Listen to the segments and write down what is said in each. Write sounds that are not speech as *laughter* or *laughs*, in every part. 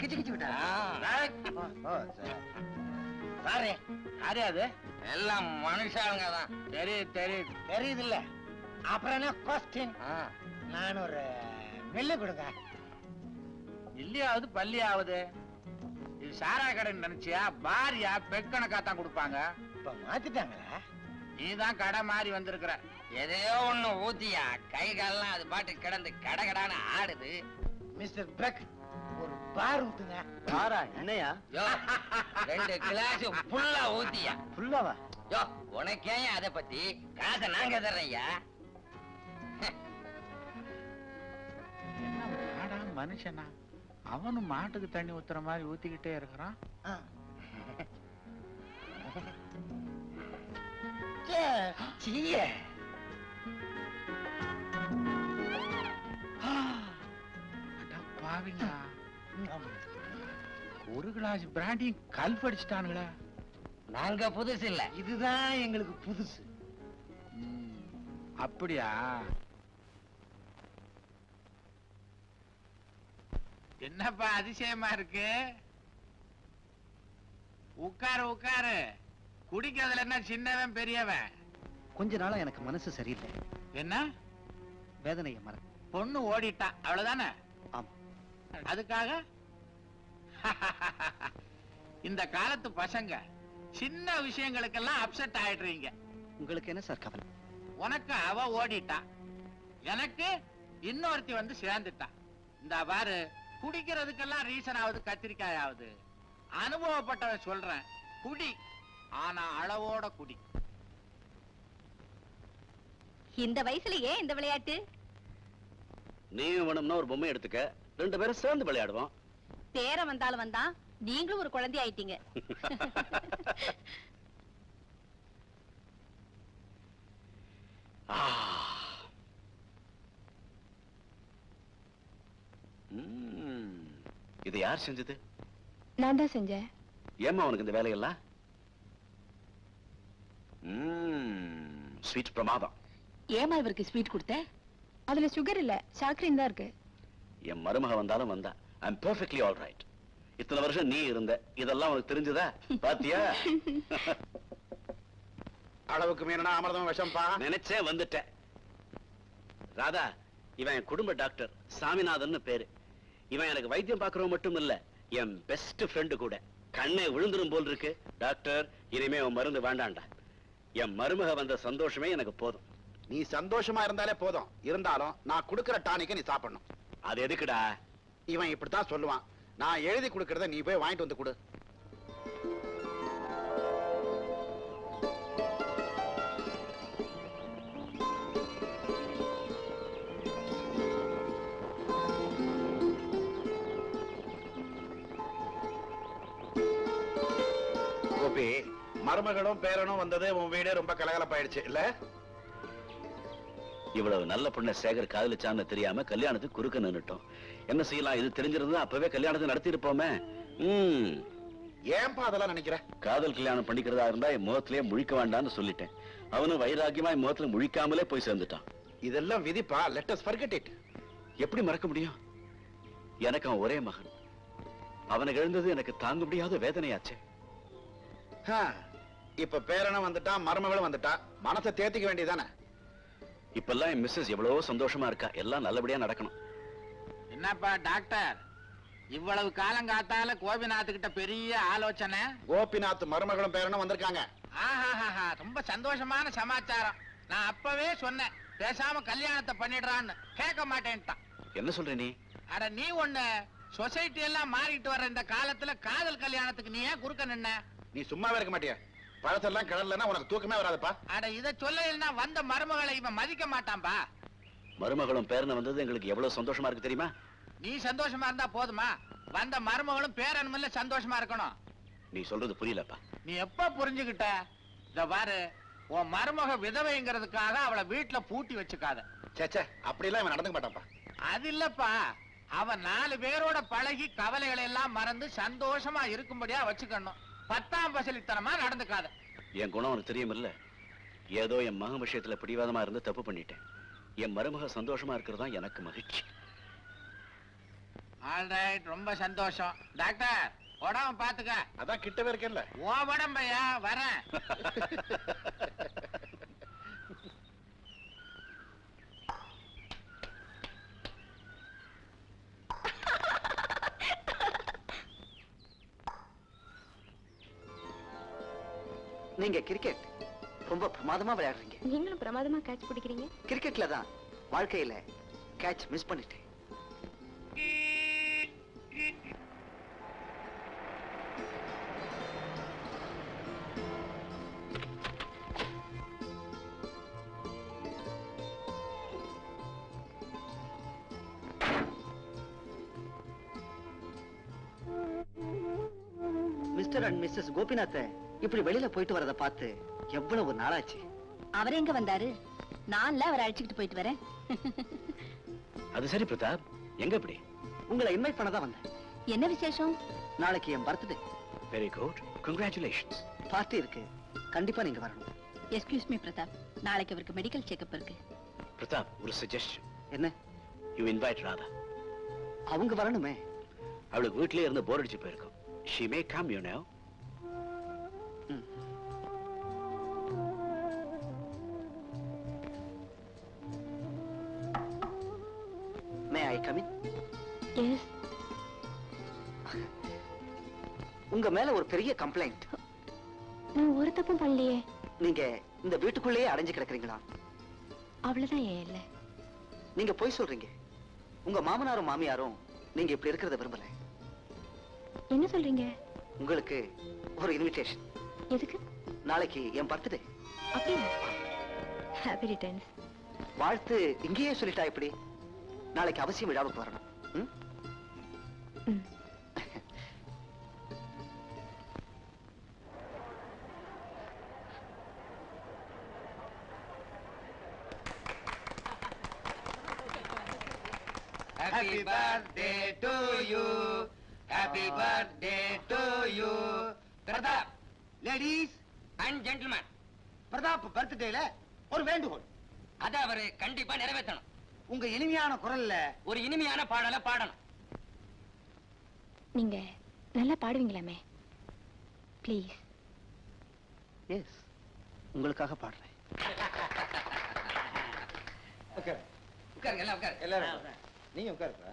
கிச்சு கிச்சு விட்டா சாரி. யாரு அது. எல்லாம் மனுஷாளுங்க தான். தெரியுது தெரியுது. தெரியுது இல்ல அப்புறம் என்ன கொஸ்டின் நான் ஒரு நெல்லு கொடுங்க. இல்லையாவது பள்ளியாவது இது சாராய கடைன்னு நினைச்சியா? பாரியா பெக்கணக்கா தான் கொடுப்பாங்க. இப்ப மாத்திட்டாங்களா? நீதான் கடை மாறி வந்திருக்கிற. எதையோ ஒண்ணு ஊத்தியா? கை கால்லாம் அது பாட்டு கிடந்து கடகடான்னு ஆடுது. மிஸ்டர் பெக் பார் ஊத்துங்க யாரா என்னையா? யோ ரெண்டு கிளாஸ் ஃபுல்லா ஊத்தியா. ஃபுல்லாவா யோ உனக்கே அத பத்தி காசை நாங்க தர்றையா என்ன மாடா மனுஷனா? அவனும் மாட்டுக்கு தண்ணி ஊத்துற மாதிரி ஊத்திக்கிட்டே இருக்கிறான். சீய. பாவிங்களா. ஒரு கிளாஸ் பிராண்டியும் கல் படிச்சுட்டானுங்களா நாங்க புதுசு இல்ல. இதுதான் எங்களுக்கு புதுசு. அப்படியா? என்னப்பா அதிசயமா இருக்கு? உட்காரு உட்காரு. குடிக்கிறதுல என்ன சின்னவன் பெரியவன்? கொஞ்ச நாளா எனக்கு மனசு சரியில்லை. என்ன? வேதனையை மற பொண்ணு ஓடிட்டா. அவ்வளவுதானே? ஆமா. அதுக்காக? *laughs* இந்த காலத்து பசங்க சின்ன விஷயங்களுக்கெல்லாம் அப்செட் ஆயிடுறீங்க. உங்களுக்கு என்ன சார் கவலை? உனக்கு அவ ஓடிட்டா. எனக்கு இன்னொருத்தி வந்து சேர்ந்துட்டா. இந்த பாரு குடிக்கிறதுக்கெல்லாம் ரீசன் ஆகுது கத்திரிக்காய் ஆகுது அனுபவப்பட்டவன் சொல்றேன் குடி. ஆனா அளவோட குடி. இந்த வயசுல ஏன் இந்த விளையாட்டு? நீ வேணும்னா ஒரு பொம்மை எடுத்துக்க. ரெண்டு பேரும் சேர்ந்து விளையாடுவோம். பேரன் வந்தாலும் வந்தான் நீங்களும் ஒரு குழந்தை ஆயிட்டீங்க. இது யார் செஞ்சது? நான் தான் செஞ்சேன். ஏம்மா உனக்கு இந்த வேலையெல்லாம்? ஸ்வீட் பிரமாதம். ஏமா இவருக்கு ஸ்வீட் கொடுத்த? அதுல சுகர் இல்ல சாக்கரின் தான் இருக்கு. என் மருமக வந்தாலும் வந்தா. ஐம் பெர்ஃபெக்ட்லி ஆல் ரைட் இத்தனை வருஷம் நீ இருந்த. இதெல்லாம் உனக்கு தெரிஞ்சதா? *laughs* பாத்தியா? *laughs* அளவுக்கு மீறினா அமிர்தம் விஷம்பா? நினைச்சேன் வந்துட்டேன். ராதா இவன் என் குடும்ப டாக்டர். சாமிநாதன் பேரு. இவன் எனக்கு வைத்தியம் பார்க்கறவன் மட்டும் இல்ல என் பெஸ்ட் ஃப்ரெண்டு கூட. கண்ணே விழுந்துரும் போல் இருக்கு. டாக்டர் இனிமே உன் மருந்து வேண்டாம்டா. என் மருமக வந்த சந்தோஷமே எனக்கு போதும். நீ சந்தோஷமா இருந்தாலே போதும். இருந்தாலும் நான் கொடுக்கிற டானிக்க நீ சாப்பிடணும். அது எதுக்குடா? இவன் இப்படித்தான் சொல்லுவான். நான் எழுதி கொடுக்கறத நீ போய் வாங்கிட்டு வந்து கொடு. கோபி மருமகளும் பேரனும் வந்தது உன் வீடே ரொம்ப கலகலப்பாயிடுச்சு இல்ல? இவ்வளவு நல்ல பொண்ணை சேகர் காதலிச்சான்னு தெரியாம கல்யாணத்துக்கு குறுக்க நின்னுட்டோம். என்ன செய்யலாம்? இது தெரிஞ்சிருந்தா அப்பவே கல்யாணத்தை நடத்தி இருப்போமே ம். ஏன்பா அதெல்லாம் நினைக்கிற? காதல் கல்யாணம் பண்ணிக்கிறதா இருந்தா என் முகத்திலேயே முழிக்க வேண்டாம்னு சொல்லிட்டேன். அவனும் வைராக்கியமா என் முகத்துல முழிக்காமலே போய் சேர்ந்துட்டான். இதெல்லாம் விதிப்பா? லெட் அஸ் எப்படி மறக்க முடியும்? எனக்கு அவன் ஒரே மகன். அவனை இழந்தது எனக்கு தாங்க முடியாத வேதனையாச்சே. ஹா, இப்ப பேரனும் வந்துட்டா மருமகளும் வந்துட்டா. மனசை தேத்திக்க வேண்டியதானே இப்பெல்லாம் என் மிஸ்ஸஸ் எவ்வளவோ சந்தோஷமா இருக்கா. எல்லாம் நல்லபடியா நடக்கணும். என்னப்பா டாக்டர்? இவ்வளவு காலம் காத்தால கோபிநாத் கிட்ட பெரிய ஆலோசனை. கோபிநாத் மருமகளும் பேரனும் வந்திருக்காங்க. ஆஹாஹாஹா, ரொம்ப சந்தோஷமான சமாச்சாரம். நான் அப்பவே சொன்னேன் பேசாம கல்யாணத்தை பண்ணிடுறான்னு. கேட்க மாட்டேன்ட்டான். என்ன சொல்ற நீ? அட நீ ஒண்ணு சொசைட்டி எல்லாம் மாறிட்டு வர்ற இந்த காலத்துல காதல் கல்யாணத்துக்கு நீ ஏன் குறுக்க நின்ன? நீ சும்மாவே இருக்க மாட்டியா? பழசெல்லாம் கிடலன்னா உனக்கு தூக்கமே வராதுப்பா. அட இத சொல்ல வந்த மருமகளை இவன் மதிக்க மாட்டான்பா? மருமகளும் பேரனை வந்தது எங்களுக்கு எவ்வளவு சந்தோஷமா இருக்கு தெரியுமா? நீ சந்தோஷமா இருந்தா போதுமா? வந்த மருமகளும் பேரனுமில்ல சந்தோஷமா இருக்கணும். நீ சொல்றது புரியலப்பா. நீ எப்ப புரிஞ்சுகிட்ட? இத பாரு உன் மருமக விதவைங்கிறதுக்காக அவளை வீட்டுல பூட்டி வச்சுக்காத. சே சே அப்படிலாம் இவன் நடந்துக்க மாட்டான்ப்பா. அது இல்லப்பா. அவன் நாலு பேரோட பழகி கவலைகளை எல்லாம் மறந்து சந்தோஷமா இருக்கும்படியா வச்சுக்கணும். பத்தாம் பசலித்தனமா நடந்துக்காத. என் குணம் உனக்கு தெரியும் இல்ல ஏதோ என் மகன் விஷயத்துல பிடிவாதமா இருந்து தப்பு பண்ணிட்டேன். என் மருமக சந்தோஷமா இருக்கிறது தான் எனக்கு மகிழ்ச்சி. ஆல்ரைட் ரொம்ப சந்தோஷம். டாக்டர் உடம்ப பாத்துக்க. அதான் கிட்டவே இருக்கேன்ல. ஓ உடம்பையா வரேன். *laughs* நீங்க கிரிக்கெட் ரொம்ப பிரமாதமா விளையாடுறீங்க. நீங்களும் பிரமாதமா கேட்ச் பிடிக்கிறீங்க? கிரிக்கெட்ல தான் வாழ்க்கையில கேட்ச் மிஸ் பண்ணிட்டேன். மிஸ்டர் அண்ட் மிஸ்ஸஸ் கோபிநாத்த இப்படி வெளியில போயிட்டு வரத பார்த்து எவ்வளவு நாளாச்சு? அவர் எங்க வந்தாரு? நான்ல அவரை அழைச்சிட்டு போயிட்டு வரேன். அது சரி பிரதாப். எங்க இப்படி? உங்களை இன்வைட் பண்ண தான் வந்தேன். என்ன விசேஷம்? நாளைக்கு என் birthday very good congratulations party இருக்கு. கண்டிப்பா நீங்க வரணும். Excuse me Pratap. நாளைக்கு அவருக்கு மெடிக்கல் செக்கப் இருக்கு. பிரதாப் ஒரு சஜஷன் என்ன? யூ இன்வைட் ராதா அவங்க வரணுமே. அவளுக்கு வீட்லயே இருந்து போர் அடிச்சு போயிருக்கும். She may come you know I come in yes உங்க மேல ஒரு பெரிய கம்ப்ளைண்ட் நான் ஒரு தப்பும் பண்ணலையே. நீங்க இந்த வீட்டுக்குள்ளேயே அடைஞ்சு கிடக்குறீங்களா? அவ்வளவுதான் ஏன் இல்ல? நீங்க போய் சொல்றீங்க. உங்க மாமனாரும் மாமியாரும் நீங்க இப்படி இருக்கிறத விரும்பல. என்ன சொல்றீங்க? உங்களுக்கு ஒரு இன்விடேஷன் எதுக்கு? நாளைக்கு என் பர்த்டே அப்படியா? ஹாப்பி ரிட்டர்ன்ஸ் வாழ்த்து இங்கேயே சொல்லிட்டா எப்படி? நாளைக்கு அவசியம் விழாவுக்கு வரணும். Happy birthday to you. Happy birthday to you. Pratap ladies and gentlemen Pratap பர்த்டேல ஒரு வேண்டுகோள் அதை அவரு கண்டிப்பா நிறைவேற்றணும் உங்க இனிமையான குரல்ல ஒரு இனிமையான பாடலை பாடணும். நீங்க நல்லா பாடுவீங்களாமே? ப்ளீஸ் எஸ் உங்களுக்காக பாடுறேன். உட்காருங்க. எல்லாம் உட்காரு எல்லாரும் நீங்க உட்காருப்பா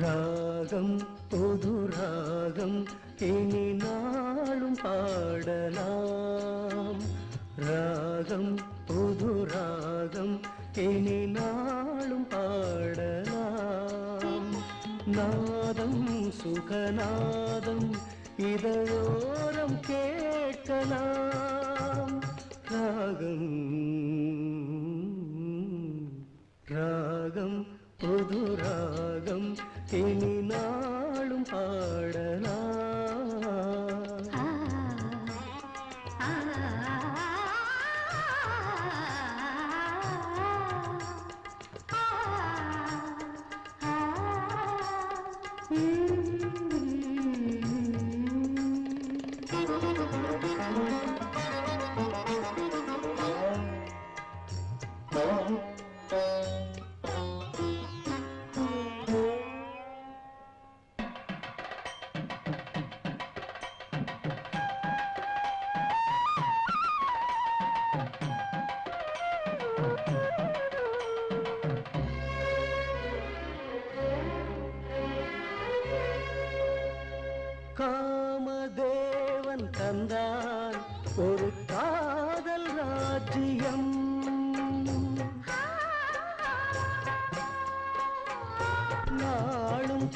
ராகம் பொது ராகம் இனி நாளும் பாடலாம். ராகம் பொது ராகம் இனி நாளும் பாடலாம். நாதம் சுகநாதம் இதழ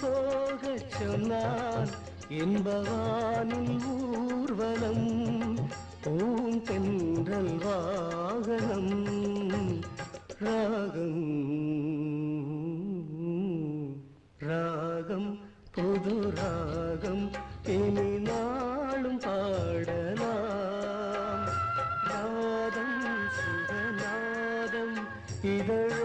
போகச் சொன்னான் இன்பவானில் ஊர்வலம் பூந்தென்றல் வாகனம் ராகம் ராகம் புது ராகம் இனி நாளும் பாடலாம். நாதம் சுகநாதம் இதழோரம்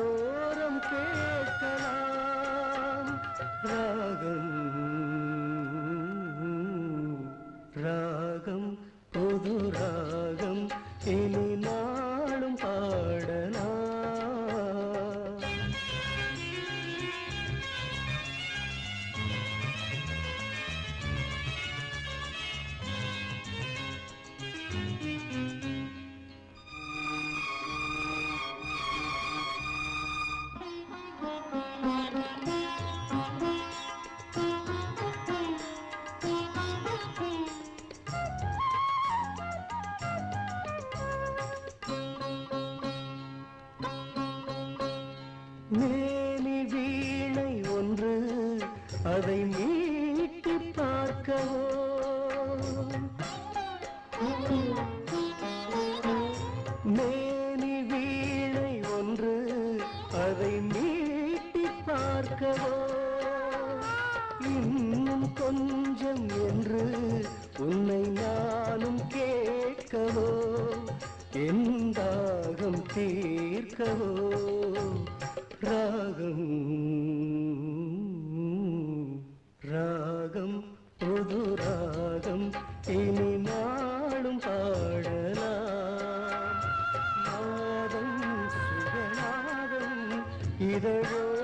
மேலி வீணை ஒன்று அதை மீட்டி பார்க்கவோ? மேலி வீணை ஒன்று அதை மீட்டி பார்க்கவோ? இன்னும் கொஞ்சம் என்று உன்னை நானும் கேட்கவோ? எந்தாகம் தீர்க்கவோ? ராகம். ராகம் புது ராகம் இனி நாளும் பாடலாம். நாதம் சுகநாதம் இதழோ